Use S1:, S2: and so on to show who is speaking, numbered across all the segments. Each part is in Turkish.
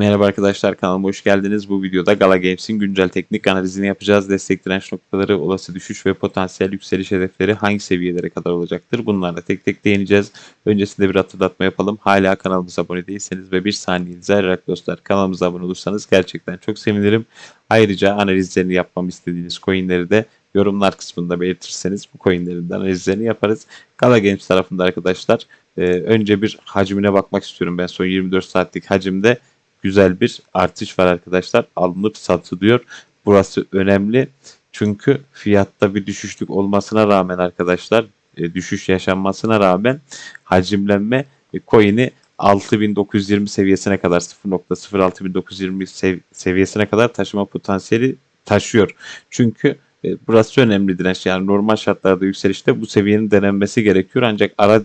S1: Merhaba arkadaşlar kanalıma hoş geldiniz. Bu videoda Gala Games'in güncel teknik analizini yapacağız. Destek direnç noktaları, olası düşüş ve potansiyel yükseliş hedefleri hangi seviyelere kadar olacaktır? Bunlarla tek tek değineceğiz. Öncesinde bir hatırlatma yapalım. Hala kanalımıza abone değilseniz ve bir saniyenizi ayırarak dostlar kanalımıza abone olursanız gerçekten çok sevinirim. Ayrıca analizlerini yapmamı istediğiniz coinleri de yorumlar kısmında belirtirseniz bu coinlerin de analizlerini yaparız. Gala Games tarafında arkadaşlar e, önce bir hacmine bakmak istiyorum. Ben son 24 saatlik hacimde güzel bir artış var arkadaşlar. Alınıp satılıyor. Burası önemli. Çünkü fiyatta bir düşüşlük olmasına rağmen arkadaşlar e, düşüş yaşanmasına rağmen hacimlenme e, coin'i 6920 seviyesine kadar 0.06920 sev seviyesine kadar taşıma potansiyeli taşıyor. Çünkü e, burası önemli direnç. Yani normal şartlarda yükselişte bu seviyenin denenmesi gerekiyor. Ancak ara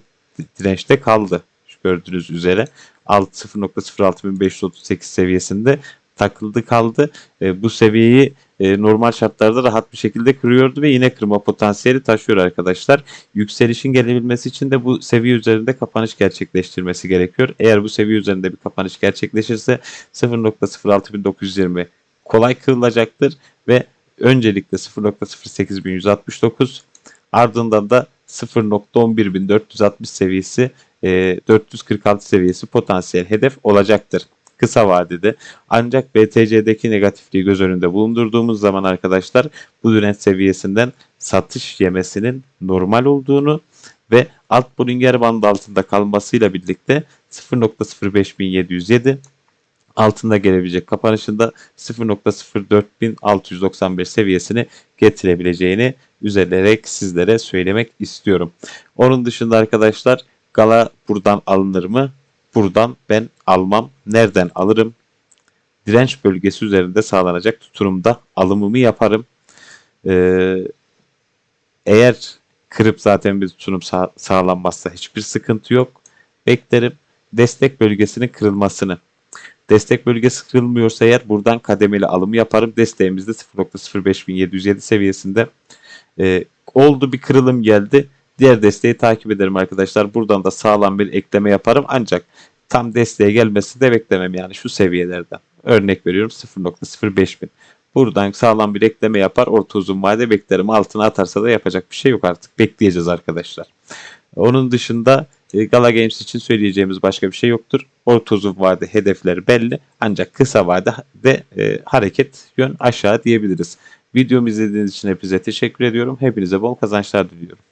S1: dirençte kaldı. Şu gördüğünüz üzere 0.06538 seviyesinde takıldı kaldı. E, bu seviyeyi e, normal şartlarda rahat bir şekilde kırıyordu ve yine kırma potansiyeli taşıyor arkadaşlar. Yükselişin gelebilmesi için de bu seviye üzerinde kapanış gerçekleştirmesi gerekiyor. Eğer bu seviye üzerinde bir kapanış gerçekleşirse 0.06920 kolay kırılacaktır ve öncelikle 0.08169 ardından da 0.11460 seviyesi e, 446 seviyesi potansiyel hedef olacaktır kısa vadede. Ancak BTC'deki negatifliği göz önünde bulundurduğumuz zaman arkadaşlar bu direnç seviyesinden satış yemesinin normal olduğunu ve alt Bollinger bandı altında kalmasıyla birlikte 0.05707 altında gelebilecek kapanışında 0.04695 seviyesini getirebileceğini üzerlerek sizlere söylemek istiyorum. Onun dışında arkadaşlar Gala buradan alınır mı? Buradan ben almam. Nereden alırım? Direnç bölgesi üzerinde sağlanacak tutumda alımımı yaparım. Ee, eğer kırıp zaten bir tutum sağ, sağlanmazsa hiçbir sıkıntı yok. Beklerim destek bölgesinin kırılmasını. Destek bölgesi kırılmıyorsa eğer buradan kademeli alım yaparım. Desteğimizde 0.05707 seviyesinde. Ee, oldu bir kırılım geldi. Diğer desteği takip ederim arkadaşlar. Buradan da sağlam bir ekleme yaparım. Ancak tam desteğe gelmesi de beklemem yani şu seviyelerden. Örnek veriyorum 0.05000. Buradan sağlam bir ekleme yapar. Orta uzun vade beklerim. Altına atarsa da yapacak bir şey yok artık. Bekleyeceğiz arkadaşlar. Onun dışında e, Gala Games için söyleyeceğimiz başka bir şey yoktur. Orta uzun vade hedefleri belli. Ancak kısa vadede e, hareket yön aşağı diyebiliriz. Videomu izlediğiniz için hepinize teşekkür ediyorum. Hepinize bol kazançlar diliyorum.